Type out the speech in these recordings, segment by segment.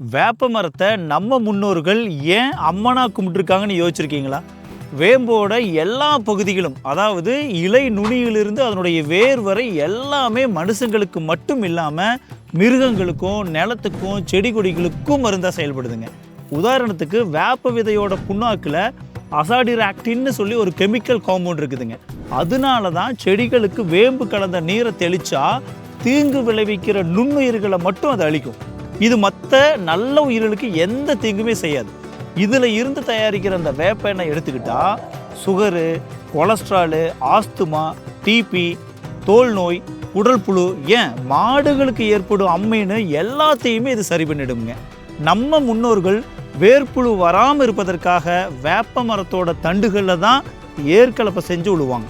வேப்ப மரத்தை நம்ம முன்னோர்கள் ஏன் அம்மனா கும்பிட்டுருக்காங்கன்னு யோசிச்சிருக்கீங்களா? வேம்போட எல்லா பகுதிகளும் அதாவது இலை நுனியிலிருந்து அதனுடைய வேர் வரை எல்லாமே மனுஷங்களுக்கு மட்டும் இல்லாமல் மிருகங்களுக்கும் நிலத்துக்கும் செடி கொடிகளுக்கும் மருந்தாக செயல்படுதுங்க. உதாரணத்துக்கு வேப்ப விதையோட புண்ணாக்கில் அசாடிராக்டின்னு சொல்லி ஒரு கெமிக்கல் காம்பவுண்ட் இருக்குதுங்க. அதனால தான் செடிகளுக்கு வேம்பு கலந்த நீரை தெளிச்சா தீங்கு விளைவிக்கிற நுண்ணுயிர்களை மட்டும் அது அழிக்கும். இது மற்ற நல்ல உயிர்களுக்கு எந்த தீங்குமே செய்யாது. இதில் இருந்து தயாரிக்கிற அந்த வேப்ப எண்ணெய் எடுத்துக்கிட்டா சுகரு கொலஸ்ட்ராலு ஆஸ்துமா டிபி தோல் நோய் உடல் புழு ஏன்? மாடுகளுக்கு ஏற்படும் அம்மைன்னு எல்லாத்தையுமே இது சரி பண்ணிடுங்க நம்ம முன்னோர்கள் வேர்ப்புழு வராமல் இருப்பதற்காக வேப்ப மரத்தோட தண்டுகளில் தான் ஏற்கலப்பை செஞ்சு விழுவாங்க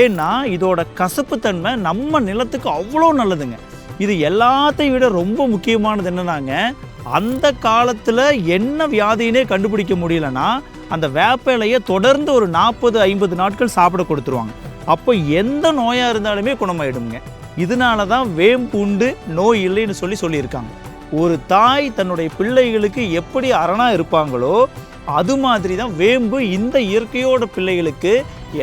ஏன்னா இதோட கசப்புத்தன்மை நம்ம நிலத்துக்கு அவ்வளோ நல்லதுங்க. இது எல்லாத்தையும் விட ரொம்ப முக்கியமானது என்னன்னாங்க அந்த காலத்தில் என்ன வியாதியினே கண்டுபிடிக்க முடியலன்னா அந்த வேப்ப இலையை தொடர்ந்து ஒரு நாற்பது ஐம்பது நாட்கள் சாப்பிட கொடுத்துருவாங்க. அப்போ எந்த நோயாக இருந்தாலுமே குணமாயிடுங்க இதனால தான் வேம்பூண்டு நோய் இல்லைன்னு சொல்லி சொல்லியிருக்காங்க. ஒரு தாய் தன்னுடைய பிள்ளைகளுக்கு எப்படி அரணாக இருப்பாங்களோ அது மாதிரி தான் வேம்பு இந்த இயற்கையோட பிள்ளைகளுக்கு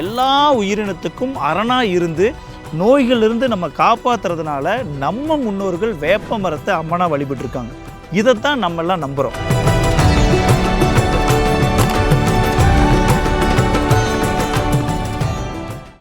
எல்லா உயிரினத்துக்கும் அரணாக இருந்து நோய்களிலிருந்து நம்ம காப்பாத்துறதுனால நம்ம முன்னோர்கள் வேப்ப மரத்தை அம்மனாக வழிபட்டுருக்காங்க. இதைத்தான் நம்மெல்லாம் நம்புகிறோம்